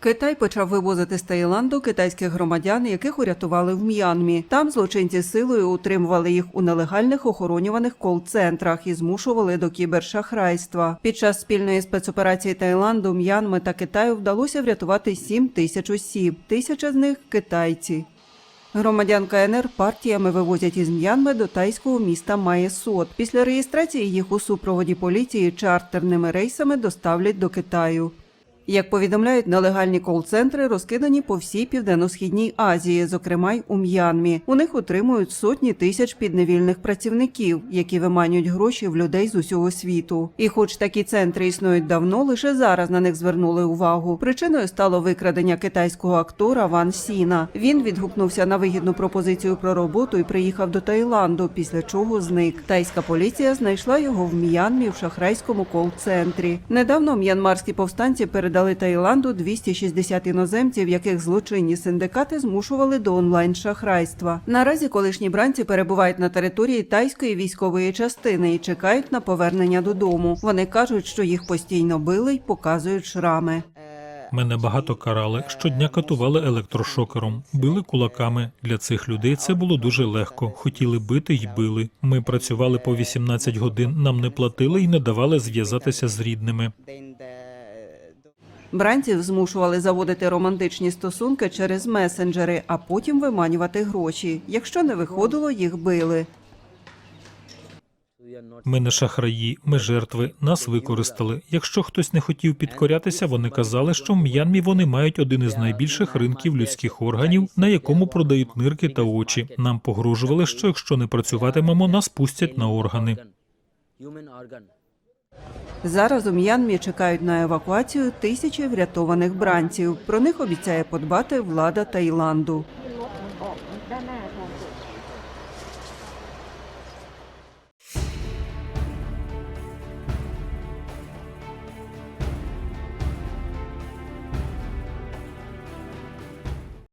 Китай почав вивозити з Таїланду китайських громадян, яких урятували в М'янмі. Там злочинці силою утримували їх у нелегальних охоронюваних кол-центрах і змушували до кібершахрайства. Під час спільної спецоперації Таїланду, М'янми та Китаю вдалося врятувати 7 тисяч осіб. Тисяча з них китайці. Громадян КНР партіями вивозять із М'янми до тайського міста Маєсот. Після реєстрації їх у супроводі поліції чартерними рейсами доставлять до Китаю. Як повідомляють, нелегальні кол-центри розкидані по всій південно-східній Азії, зокрема й у М'янмі. У них утримують сотні тисяч підневільних працівників, які виманюють гроші в людей з усього світу. І, хоч такі центри існують давно, лише зараз на них звернули увагу. Причиною стало викрадення китайського актора Ван Сіна. Він відгукнувся на вигідну пропозицію про роботу і приїхав до Таїланду, після чого зник. Тайська поліція знайшла його в М'янмі в шахрайському кол-центрі. Недавно м'янмарські повстанці передали Таїланду 260 іноземців, яких злочинні синдикати змушували до онлайн-шахрайства. Наразі колишні бранці перебувають на території тайської військової частини і чекають на повернення додому. Вони кажуть, що їх постійно били й показують шрами. Мене багато карали, щодня катували електрошокером, били кулаками. Для цих людей це було дуже легко. Хотіли бити й били. Ми працювали по 18 годин, нам не платили і не давали зв'язатися з рідними. Бранців змушували заводити романтичні стосунки через месенджери, а потім виманювати гроші. Якщо не виходило, їх били. Ми не шахраї, ми жертви, нас використали. Якщо хтось не хотів підкорятися, вони казали, що в М'янмі вони мають один із найбільших ринків людських органів, на якому продають нирки та очі. Нам погрожували, що якщо не працюватимемо, нас пустять на органи. Зараз у М'янмі чекають на евакуацію тисячі врятованих бранців. Про них обіцяє подбати влада Таїланду.